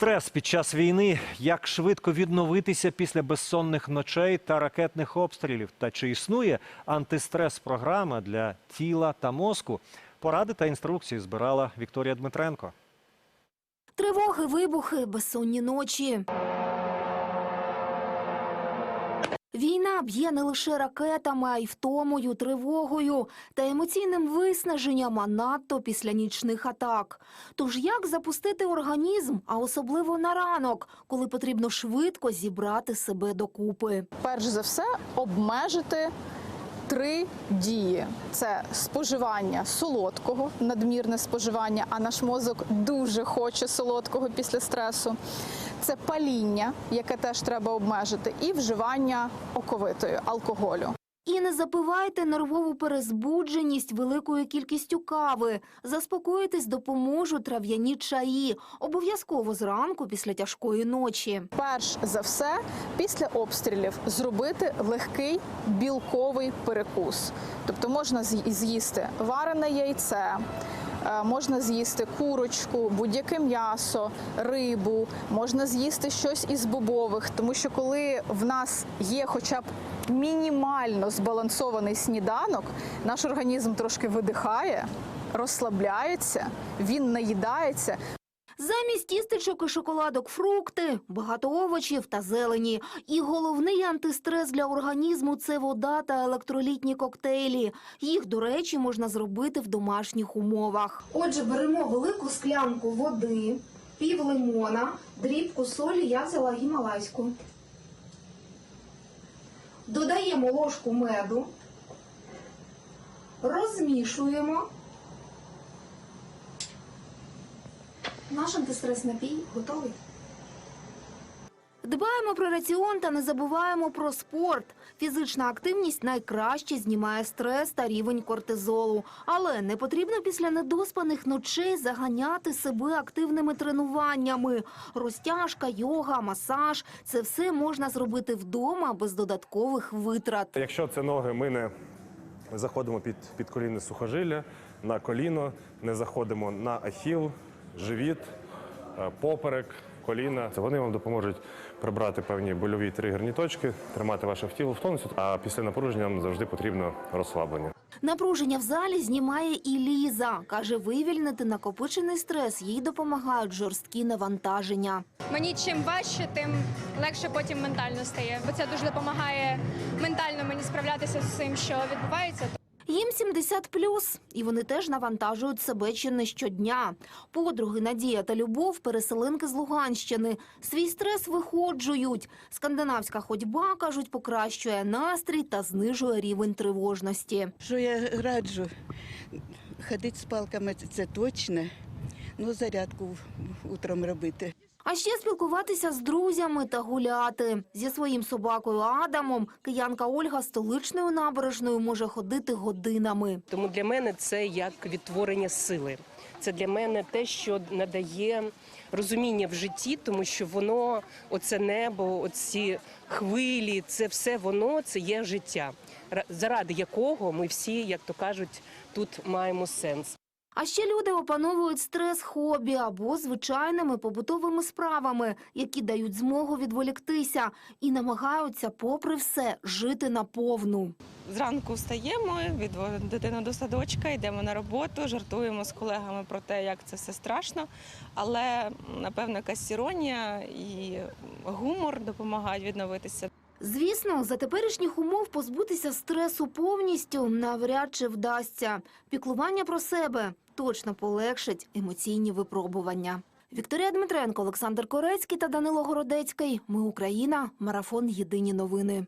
Стрес під час війни. Як швидко відновитися після безсонних ночей та ракетних обстрілів? Та чи існує антистрес-програма для тіла та мозку? Поради та інструкції збирала Вікторія Дмитренко. Тривоги, вибухи, безсонні ночі. Війна б'є не лише ракетами, а й втомою, тривогою та емоційним виснаженням, а надто після нічних атак. Тож як запустити організм, а особливо на ранок, коли потрібно швидко зібрати себе докупи? перш за все обмежити три дії: це споживання солодкого, надмірне споживання, а наш мозок дуже хоче солодкого після стресу. Це паління, яке теж треба обмежити, і вживання оковитою алкоголю. І не запивайте нервову перезбудженість великою кількістю кави. Заспокоїтись допоможуть трав'яні чаї. Обов'язково зранку після тяжкої ночі. Перш за все, після обстрілів зробити легкий білковий перекус. Тобто можна з'їсти варене яйце. е, Можна з'їсти курочку, будь-яке м'ясо, рибу, можна з'їсти щось із бобових, тому що коли в нас є хоча б мінімально збалансований сніданок, наш організм трошки видихає, розслабляється, він наїдається, Замість тістечок і шоколадок фрукти, багато овочів та зелені. І головний антистрес для організму це вода та електролітні коктейлі. Їх, до речі, можна зробити в домашніх умовах. Отже, беремо велику склянку води, пів лимона, дрібку солі я взяла гімалайську. Додаємо ложку меду, розмішуємо. Наш антистрес напій готовий. Дбаємо про раціон та не забуваємо про спорт. Фізична активність найкраще знімає стрес та рівень кортизолу. Але не потрібно після недоспаних ночей заганяти себе активними тренуваннями. Розтяжка, йога, масаж це все можна зробити вдома без додаткових витрат. Якщо це ноги, ми не заходимо під, під колінне сухожилля, на коліно, не заходимо на ахіл, живіт, е, поперек, коліна. Це вони вам допоможуть прибрати певні больові тригерні точки, тримати ваше тіло в тонусі, а після напруження нам завжди потрібно розслаблення. Напруження в залі знімає і Ліза. Каже, вивільнити накопичений стрес їй допомагають жорсткі навантаження. Мені чим важче, тим легше потім ментально стає, бо це дуже допомагає ментально мені справлятися з цим, що відбувається. Їм 70+, і вони теж навантажують себе чи не щодня. Подруги Надія та Любов – переселенки з Луганщини. Свій стрес виходжують. Скандинавська ходьба, кажуть, покращує настрій та знижує рівень тривожності. Що я раджу? Ходити з палками це- точно. Ну, зарядку утром робити. А ще спілкуватися з друзями та гуляти. Зі своїм собакою Адамом киянка Ольга столичною набережною може ходити годинами. Тому для мене це як відтворення сили. Це для мене те, що надає розуміння в житті, тому що воно, оце небо, оці хвилі, це все воно це є життя, ра- заради якого ми всі, як то кажуть, тут маємо сенс. А ще люди опановують стрес хобі або звичайними побутовими справами, які дають змогу відволіктися і намагаються, попри все, жити наповну. Зранку встаємо, відводимо дитину до садочка, йдемо на роботу, жартуємо з колегами про те, як це все страшно. Але напевно якась іронія і гумор допомагають відновитися. Звісно, за теперішніх умов позбутися стресу повністю навряд чи вдасться. Піклування про себе точно полегшить емоційні випробування. Вікторія Дмитренко, Олександр Корецький та Данило Городецький. Ми Україна. Марафон. Єдині новини.